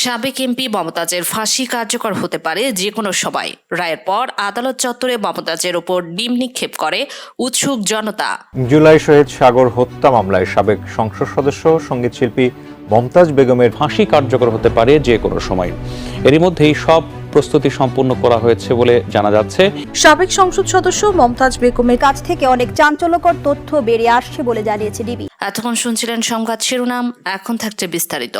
সাবেক এমপি মমতাজের ফাঁসি কার্যকর হতে পারে যে কোনো সময়। রায়ের পর আদালত চত্বরে মমতাজের ওপর ডিম নিক্ষেপ করে উৎসুক জনতা। জুলাই শহীদ সাগর হত্যা মামলায় সাবেক সংসদ সদস্য সংগীত শিল্পী মমতাজ বেগমের ফাঁসি কার্যকর হতে পারে যে কোনো সময়। এরই মধ্যেই সব প্রস্তুতি সম্পূর্ণ করা হয়েছে বলে জানা যাচ্ছে। সাবেক সংসদ সদস্য মমতাজ বেগমের কাছ থেকে অনেক চাঞ্চল্যকর তথ্য বেরিয়ে আসছে বলে জানিয়েছে ডিবি। এতক্ষণ শুনছিলেন সংবাদ শিরোনাম এখন থাকছে বিস্তারিত।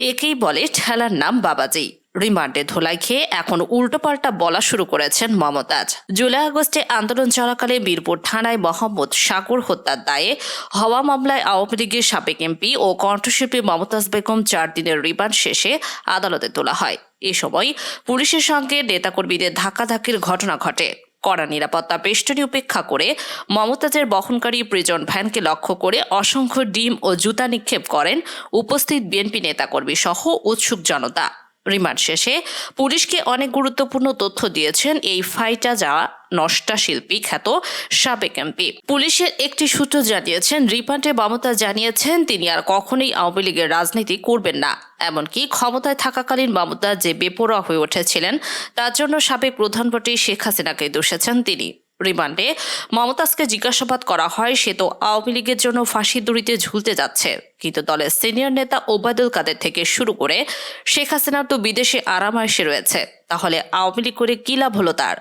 একেই বলে ঠেলার নাম বাবাজি। রিমান্ডে ধোলাই খেয়ে এখন উল্টোপাল্টা বলা শুরু করেছেন মমতাজ। জুলাই আগস্টে আন্দোলন চলাকালে বীরপুর থানায় মোহাম্মদ সাগর হত্যার দায়ে হওয়া মামলায় আওয়ামী লীগের সাবেক এমপি ও কণ্ঠশিল্পী মমতাজ বেগম চার দিনের রিমান্ড শেষে আদালতে তোলা হয়। এ সময় পুলিশের সঙ্গে নেতাকর্মীদের ধাক্কাধাক্কির ঘটনা ঘটে। কড়া নিরাপত্তা বেষ্টনী উপেক্ষা করে মমতাজের বহনকারী প্রিজন ভ্যানকে লক্ষ্য করে অসংখ্য ডিম ও জুতা নিক্ষেপ করেন উপস্থিত বিএনপি নেতাকর্মী সহ উৎসুক জনতা। রিমান্ড শেষে পুলিশকে অনেক গুরুত্বপূর্ণ তথ্য দিয়েছেন এই ফাইটা যাওয়া নষ্টা শিল্পী খ্যাত সাবেক এমপি। পুলিশের একটি সূত্র জানিয়েছেন, রিমান্ডে মমতা জানিয়েছেন, তিনি আর কখনোই আওয়ামী লীগের রাজনীতি করবেন না। এমনকি ক্ষমতায় থাকাকালীন মমতা যে বেপরোয়া হয়ে উঠেছিলেন, তার জন্য সাবেক প্রধানমন্ত্রী শেখ হাসিনাকে দোষেছেন তিনি। রিমান্ডে। মমতাজকে জিজ্ঞাসাবাদ করা হয়, সে তো আওয়ামী লীগের জন্য ফাঁসির দড়িতে ঝুলতে যাচ্ছে। কিন্তু দলের সিনিয়র নেতা ওবায়দুল কাদের থেকে শুরু করে শেখ হাসিনা তো বিদেশে আরামায়েশে রয়েছে। তাহলে আওয়ামী লীগ করে কী লাভ হলো তার?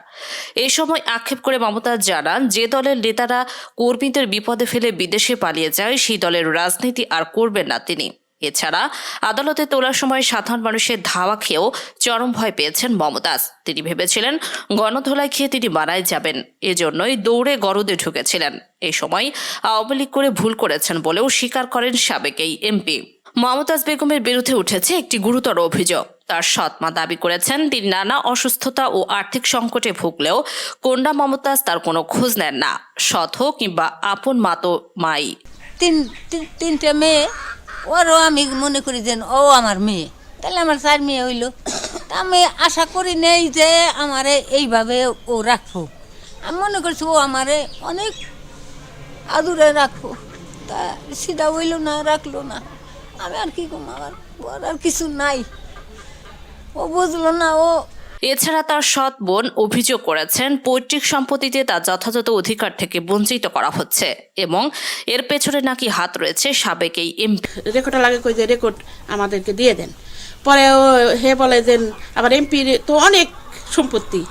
এই সময় আক্ষেপ করে মমতাজ জানান, যে দলের নেতারা কর্মীদের বিপদে ফেলে বিদেশে পালিয়ে যায়, সেই দলের রাজনীতি আর করবেন না তিনি। এছাড়া আদালতে তোলার সময় সাধারণ মানুষের ধাওয়া খেয়েও চরম ভয় পেয়েছেন মমতাজ। তিনি ভেবেছিলেন গণধোলায় খেয়ে তিনি মারাই যাবেন। এজন্যই দৌড়ে গরদে ঢুকেছিলেন। এই সময় আওয়ামী লীগ করে ভুল করেছেন বলেও স্বীকার করেন সাবেক এই এমপি। মমতাজ বেগমের বিরুদ্ধে উঠেছে একটি গুরুতর অভিযোগ। তার সৎমা দাবি করেছেন, তিনি নানা অসুস্থতা ও আর্থিক সংকটে ভুগলেও কন্যা মমতাজ তার কোনো খোঁজ নেন না। সৎ হোক কিংবা আপন মাতো মাই। তিন- তিনটে মেয়ে ওরও আমি মনে করি যে, ও আমার মেয়ে। তাহলে আমার চার মেয়ে হইল। তা আমি আশা করি নেই যে আমারে এইভাবে ও রাখব। আমি মনে করছি ও আমারে অনেক আদুরে রাখব। তা সিধা হইল না, রাখল না। আমি আর কি কম আমার আর কিছু নাই। ও বুঝলো না, ও এছাড়া তার সৎ বোন অভিযোগ করেছেন, পৈতৃক সম্পত্তিতে তার যথাযথ অধিকার থেকে বঞ্চিত করা হচ্ছে এবং এর পেছনে নাকি হাত রয়েছে সাবেক এই এমপি। রেকর্ডটা লাগে কই যে রেকর্ড আমাদেরকে দিয়ে দেন। পরে ও হে বলে যে, আবার এমপির তো অনেক সম্পত্তি।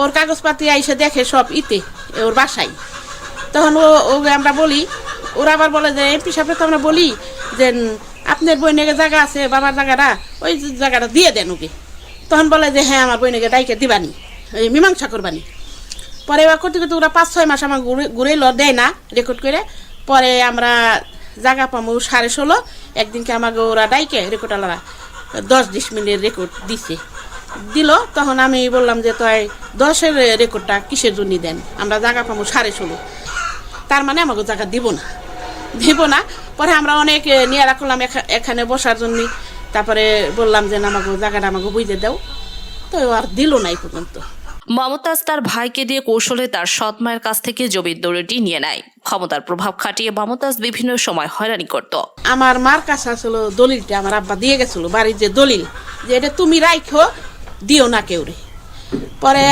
ওর কাগজপাতি আইসে দেখে সব ইতে, ওর বাসায়। তখন ও, ওকে আমরা বলি, ওরা আবার বলে যে, এমপি সাহেব তো আমরা বলি যে আপনার বইনেকে জায়গা আছে, বাবার জায়গাটা, ওই জায়গাটা দিয়ে দেন ওকে। তখন বলে যে হ্যাঁ আমার বইনেকে দায়কে দিবানি, এই মীমাংসা করবানি। পরে এবার করতে করতে ওরা পাঁচ ছয় মাস আমার ঘুরে ঘুরে ল দেয় না রেকর্ড করে। পরে আমরা জায়গা পামু সাড়ে ষোলো। একদিনকে আমাকে ওরা ডাইকে রেকর্ডালারা দশ, বিশ মিনিটের রেকর্ড দিছে। দিল, তখন আমি বললাম যে, তো দশের রেকর্ডটা কিসের জন্য দেন? আমরা জায়গা পামু সাড়ে ষোলো। তার মানে আমাকে জায়গা দিব না। দিব না। পরে আমরা অনেক নিয়ে রাখলাম এখা- এখানে বসার জন্য। তারপরে বললাম যে না আমাকে জায়গাটা আমাকে বুঝতে দাও। তো আর দিল না এই পর্যন্ত। মমতাজ তার ভাইকে দিয়ে কৌশলে তার সৎ মায়ের কাছ থেকে জমির দড়িটি নিয়ে নেয়। ক্ষমতার প্রভাব খাটিয়ে মমতাজ বিভিন্ন সময় হয়রানি করত। আমার মার কাছে আসলো দলিলটা আমার আব্বা দিয়ে গেছিল বাড়ির যে দলিল যে এটা তুমি রাখো দিও না কেউ রে। পরে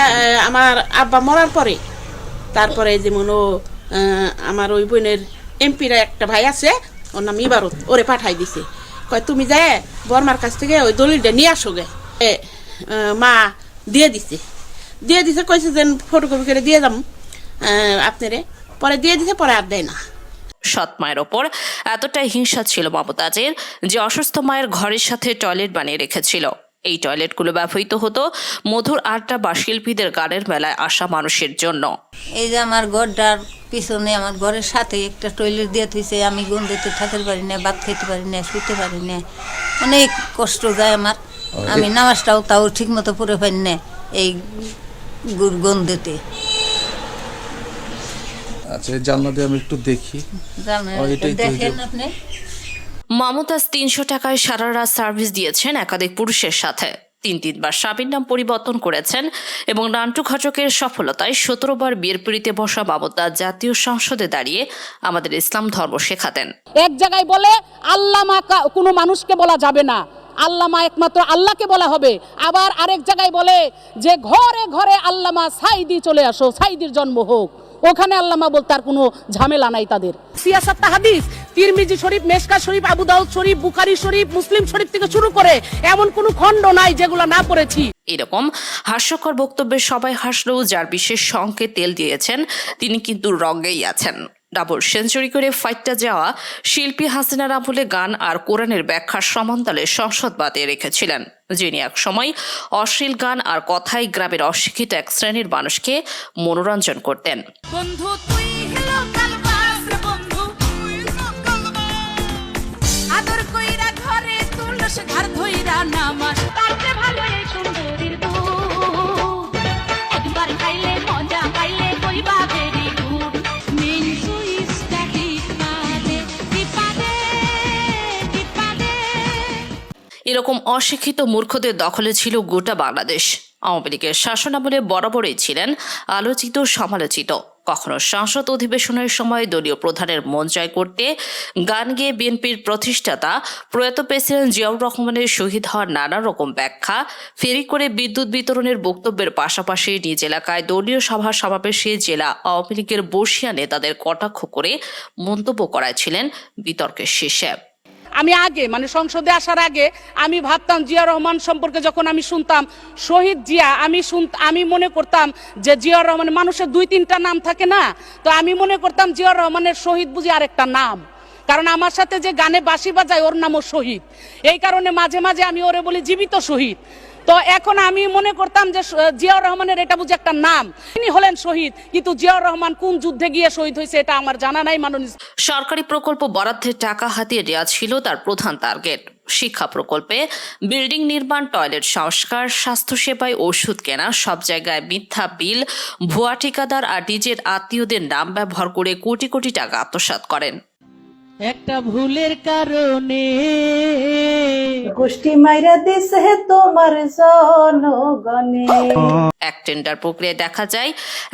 আমার আব্বা মরার পরে তারপরে যেমন ও আমার ওই বোনের এমপিরা একটা ভাই আছে ওর নাম ইবারত ওরে পাঠাই দিছে। কয়, তুমি যায় বর্মার কাছ থেকে ওই দলিলটা নিয়ে আসো গে। মা দিয়ে দিছে। দিয়ে দিছে, কইছে যে, ফটোকপি করে দিয়ে যাম আপনারে পরে দিয়ে দিছে, পরে আর দেয় না। সৎ মায়ের ওপর এতটাই হিংসা ছিল মমতাজের যে অসুস্থ মায়ের ঘরের সাথে টয়লেট বানিয়ে রেখেছিল। এই টয়লেটগুলো ব্যবহৃত হতো মধুর আড্ডা বা শিল্পীদের গানের মেলায় আসা মানুষের জন্য। এই যে আমার ঘরটার পিছনে আমার ঘরের সাথে একটা টয়লেট দিয়ে থইছে আমি গন্ধেতে থাকতে পারি না ভাত খেতে পারি না শুতে পারি না। অনেক কষ্ট যায় আমার। আমি নামাজটাও তাও ঠিক মতো পড়ে পারি না এই গন্ধেতে। আচ্ছা এই জানলাতে আমি একটু দেখি। তো দেখেন আপনি? মমতাজ তিনশো টাকায় সারা রাত সার্ভিস দিয়েছেন একাধিক পুরুষের সাথে। তিন তিনবার স্বামীর নাম পরিবর্তন করেছেন এবং নান্টু ঘটকের সফলতায় সতেরো বার বিয়ের পিড়িতে বসা বাবতা জাতীয় সংসদে দাঁড়িয়ে আমাদের ইসলাম ধর্ম শেখাতেন। এক জায়গায় বলে আল্লামা কোনো মানুষকে বলা যাবে না। আল্লামা একমাত্র আল্লাহকে বলা হবে। আবার আরেক জায়গায় বলে যে ঘরে ঘরে আল্লামা সাইদি চলে আসো সাইদির জন্ম হোক। ওখানে আল্লামা বলতে আর কোনো ঝামেলা নাই তাদের। সিয়াসাত্তা হাদিস তিরমিজি শরীফ মেশকা শরীফ আবু দাউদ শরীফ বুখারি শরীফ মুসলিম শরীফ থেকে শুরু করে এমন কোনো খণ্ড নাই যেগুলো না পড়েছি। এরকম হাস্যকর বক্তব্যে সবাই হাসলেও যার বিশেষ সঙ্গে তেল দিয়েছেন তিনি কিন্তু রঙ্গেই আছেন। ডাবল সেঞ্চুরি করে ফাইটটা যাওয়া শিল্পী হাসিনার আমলে গান আর কোরআনের ব্যাখ্যার সমান্তলে সংসদ বাতিয়ে রেখেছিলেন। যিনি এক সময় অশ্লীল গান আর কথাই গ্রামের অশিক্ষিত এক শ্রেণির মানুষকে মনোরঞ্জন করতেন। বন্ধু তুই এরকম অশিক্ষিত মূর্খদের দখলে ছিল গোটা বাংলাদেশ। আওয়ামী লীগের শাসনামলে বরাবরই ছিলেন আলোচিত সমালোচিত। কখনো সংসদ অধিবেশনের সময় দলীয় প্রধানের মন জয় করতে, গান গেয়ে বিএনপির প্রতিষ্ঠাতা প্রয়াত প্রেসিডেন্ট জিয়াউর রহমানের শহীদ হওয়ার নানা রকম ব্যাখ্যা, ফেরি করে বিদ্যুৎ বিতরণের বক্তব্যের পাশাপাশি নিজ এলাকায় দলীয় সভা সমাবেশে জেলা আওয়ামী লীগের বর্ষিয়া নেতাদের কটাক্ষ করে মন্তব্য করাইছিলেন বিতর্কের শীর্ষে। আমি আগে মানে সংসদে আসার আগে, আমি ভাবতাম জিয়া রহমান সম্পর্কে যখন আমি শুনতাম, শহীদ জিয়া, আমি শুন আমি মনে করতাম যে জিয়া রহমান মানুষের দুই তিনটা নাম থাকে না, তো আমি মনে করতাম জিয়া রহমানের শহীদ বুঝি আরেকটা নাম। কারণ আমার সাথে যে গানে বাসি বাজায় ওর নামও শহীদ। এই কারণে মাঝে মাঝে আমি ওরে বলি জীবিত শহীদ। তো এখন আমি মনে করতাম যে জিয়াউর রহমানের এটা বুঝে একটা নাম। তিনি হলেন শহীদ, কিন্তু জিয়াউর রহমান কোন যুদ্ধে গিয়ে শহীদ হয়েছে এটা আমার জানা নাই, মাননীয় সরকারি প্রকল্প বরাদ্দের টাকা হাতিয়ে দেওয়া ছিল তার প্রধান টার্গেট। শিক্ষা প্রকল্পে বিল্ডিং নির্মাণ, টয়লেট সংস্কার, স্বাস্থ্যসেবায় ওষুধ কেনা, সব জায়গায় মিথ্যা বিল, ভুয়া ঠিকাদার আর নিজের আত্মীয়দের নাম ব্যবহার করে কোটি কোটি টাকা আত্মসাৎ করেন। একটা ভুলের কারণে। গোষ্ঠী মাইরা দিছে তোমার জনগণে। এক টেন্ডার প্রক্রিয়ায় দেখা যায়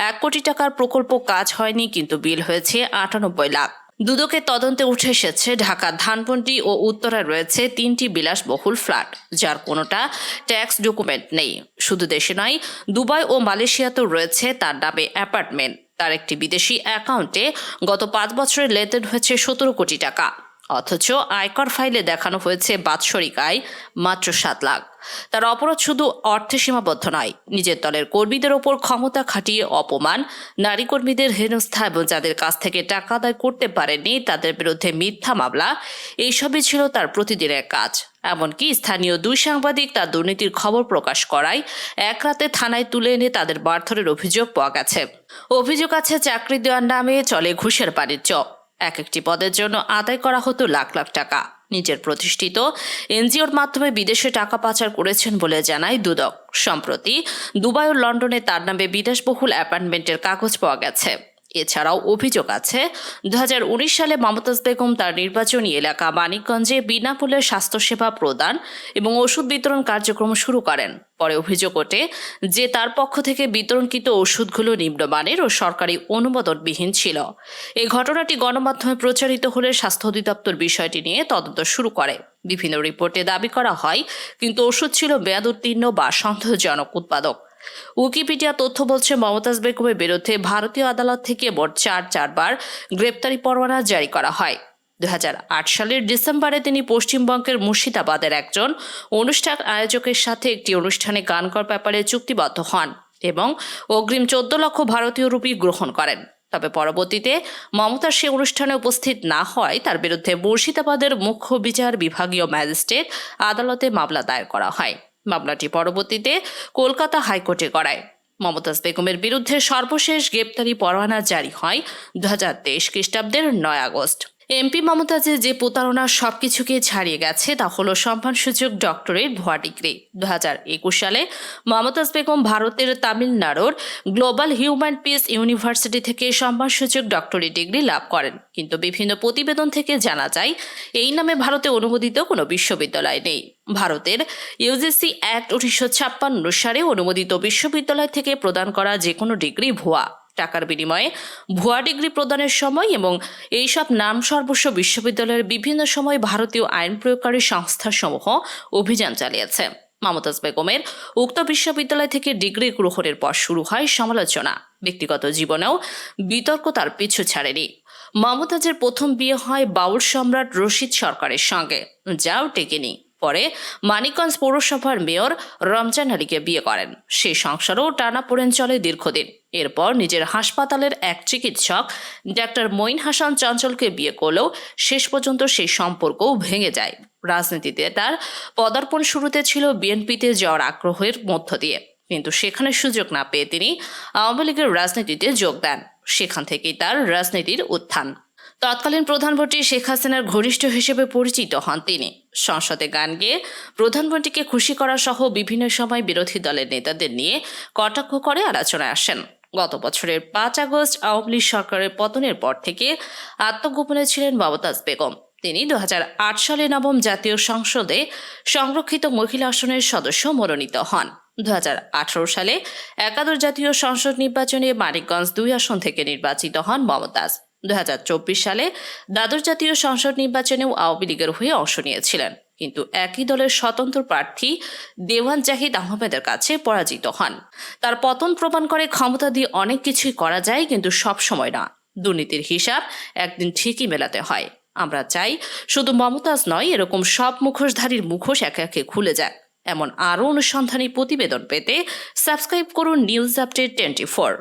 এক কোটি টাকার প্রকল্প কাজ হয়নি কিন্তু বিল হয়েছে আটানব্বই লাখ। দুদকে তদন্তে উঠে এসেছে ঢাকা ধানমন্ডি ও উত্তরায় রয়েছে তিনটি বিলাসবহুল ফ্ল্যাট যার কোনোটা ট্যাক্স ডকুমেন্ট নেই। শুধু দেশে নয় দুবাই ও মালয়েশিয়াতেও রয়েছে তার নামে অ্যাপার্টমেন্ট। তার একটি বিদেশি অ্যাকাউন্টে গত পাঁচ বছরে লেনদেন হয়েছে সতেরো কোটি টাকা। অথচ আয়কর ফাইলে দেখানো হয়েছে বাৎসরিক আয় মাত্র সাত লাখ। তার অপরাধ শুধু অর্থে সীমাবদ্ধ নয়, নিজের দলের কর্মীদের ওপর ক্ষমতা খাটিয়ে অপমান। নারী কর্মীদের হেনস্থা এবং যাদের কাছ থেকে টাকা আদায় করতে পারেননি, তাদের বিরুদ্ধে মিথ্যা মামলা। এইসবই ছিল তার প্রতিদিনের কাজ। এমনকি স্থানীয় দুই সাংবাদিক তার দুর্নীতির খবর প্রকাশ করায় এক রাতে থানায় তুলে এনে তাদের মারধরের অভিযোগ পাওয়া গেছে। অভিযোগ আছে, চাকরি দেওয়ার নামে চলে ঘুষের বাণিজ্য। এক একটি পদের জন্য আদায় করা হতো লাখ লাখ টাকা। নিজের প্রতিষ্ঠিত এনজিওর মাধ্যমে বিদেশে টাকা পাচার করেছেন বলে জানায় দুদক। সম্প্রতি দুবাই ও লন্ডনে তার নামে বিদেশবহুল অ্যাপার্টমেন্টের কাগজ পাওয়া গেছে। এছাড়াও অভিযোগ আছে দু উনিশ সালে মমতাজ বেগম তার নির্বাচনী এলাকা মানিকগঞ্জে বিনামূল্যে স্বাস্থ্যসেবা প্রদান এবং ওষুধ বিতরণ কার্যক্রম শুরু করেন। পরে অভিযোগ ওঠে যে তার পক্ষ থেকে বিতরণকৃত ওষুধগুলো নিম্নমানের ও সরকারি অনুমোদনবিহীন ছিল। এই ঘটনাটি গণমাধ্যমে প্রচারিত হলে স্বাস্থ্য অধিদপ্তর বিষয়টি নিয়ে তদন্ত শুরু করে। বিভিন্ন রিপোর্টে দাবি করা হয়, কিন্তু ওষুধ ছিল মেয়াদ উত্তীর্ণ বা সন্দেহজনক উৎপাদক। উইকিপিডিয়া তথ্য বলছে, মমতাজ বেগমের বিরুদ্ধে ভারতীয় আদালত থেকে মোট চার, চারবার গ্রেপ্তারি পরোয়ানা জারি করা হয়। দু হাজার আট সালের ডিসেম্বরে তিনি পশ্চিমবঙ্গের মুর্শিদাবাদের একজন অনুষ্ঠান আয়োজকের সাথে একটি অনুষ্ঠানে গান করার ব্যাপারে চুক্তিবদ্ধ হন এবং অগ্রিম চোদ্দ লক্ষ ভারতীয় রুপি গ্রহণ করেন। তবে পরবর্তীতে মমতা সে অনুষ্ঠানে উপস্থিত না হয় তার বিরুদ্ধে মুর্শিদাবাদের মুখ্য বিচার বিভাগীয় ম্যাজিস্ট্রেট আদালতে মামলা দায়ের করা হয়। মামলাটি পরবর্তীতে কলকাতা হাইকোর্টে করায় মমতাজ বেগমের বিরুদ্ধে সর্বশেষ গ্রেপ্তারি পরোয়ানা জারি হয় দু হাজার তেইশ খ্রিস্টাব্দের নয় আগস্ট। এমপি মমতাজের যে প্রতারণা সবকিছুকে ছাড়িয়ে গেছে, তা হলো সম্মানসূচক ডক্টরেট ভুয়া ডিগ্রি। দু হাজার একুশ সালে মমতাজ বেগম ভারতের তামিলনাড়ুর গ্লোবাল হিউম্যান পিস ইউনিভার্সিটি থেকে সম্মানসূচক ডক্টরেট ডিগ্রি লাভ করেন। কিন্তু বিভিন্ন প্রতিবেদন থেকে জানা যায়, এই নামে ভারতে অনুমোদিত কোনো বিশ্ববিদ্যালয় নেই। ভারতের ইউজিসি অ্যাক্ট উনিশশো ছাপ্পান্ন সালে অনুমোদিত বিশ্ববিদ্যালয় থেকে প্রদান করা যে কোনো ডিগ্রি ভুয়া। টাকার বিনিময়ে ভুয়া ডিগ্রি প্রদানের সময় এবং এইসব নাম সর্বস্ব বিশ্ববিদ্যালয়ের বিভিন্ন সময় ভারতীয় আইন প্রয়োগকারী সংস্থাসমূহ অভিযান চালিয়েছে। মমতাজ বেগমের উক্ত বিশ্ববিদ্যালয় থেকে ডিগ্রি গ্রহণের পর শুরু হয় সমালোচনা। ব্যক্তিগত জীবনেও বিতর্ক তার পিছু ছাড়েনি। মমতাজের প্রথম বিয়ে হয় বাউল সম্রাট রশিদ সরকারের সঙ্গে, যাও টেকেনি পরে মানিকগঞ্জ পৌরসভার মেয়র রমজান আলীকে বিয়ে করেন। সেই সংসারও টানাপোড়েন চলে দীর্ঘদিন। এরপর নিজের হাসপাতালের এক চিকিৎসক ডাক্তার মঈন হাসান চঞ্চলকে বিয়ে করলেও শেষ পর্যন্ত সেই সম্পর্কও ভেঙে যায়। রাজনীতিতে তার পদার্পণ শুরুতে ছিল বিএনপিতে যাওয়ার আগ্রহের মধ্য দিয়ে। কিন্তু সেখানে সুযোগ না পেয়ে তিনি আওয়ামী লীগের রাজনীতিতে যোগ দেন। সেখান থেকেই তার রাজনীতির উত্থান। তৎকালীন প্রধানমন্ত্রী শেখ হাসিনার ঘনিষ্ঠ হিসেবে পরিচিত হন তিনি। সংসদে গান গেয়ে প্রধানমন্ত্রীকে খুশি করা সহ বিভিন্ন সময় বিরোধী দলের নেতাদের নিয়ে কটাক্ষ করে আলোচনায় আসেন। গত বছরের পাঁচ আগস্ট আওয়ামী লীগ সরকারের পতনের পর থেকে আত্মগোপনে ছিলেন মমতাজ বেগম। তিনি দু হাজার আট সালে নবম জাতীয় সংসদে সংরক্ষিত মহিলা আসনের সদস্য মনোনীত হন। দু হাজার আঠারো সালে একাদশ জাতীয় সংসদ নির্বাচনে মানিকগঞ্জ দুই আসন থেকে নির্বাচিত হন মমতাজ। দু হাজার চব্বিশ সালে দ্বাদশ জাতীয় সংসদ নির্বাচনেও আওয়ামী লীগের হয়ে অংশ নিয়েছিলেন। কিন্তু একই দলের স্বতন্ত্র প্রার্থী দেওয়ান জাহিদ আহমেদের কাছে পরাজিত হন। তার পতন প্রমাণ করে ক্ষমতা দিয়ে অনেক কিছুই করা যায়, কিন্তু সব সময় না। দুর্নীতির হিসাব একদিন ঠিকই মেলাতে হয়। আমরা চাই শুধু মমতাজ নয়, এরকম সব মুখোশধারীর মুখোশ একে একে খুলে যাক। এমন আরও অনুসন্ধানী প্রতিবেদন পেতে সাবস্ক্রাইব করুন নিউজ আপডেট টোয়েন্টি ফোর।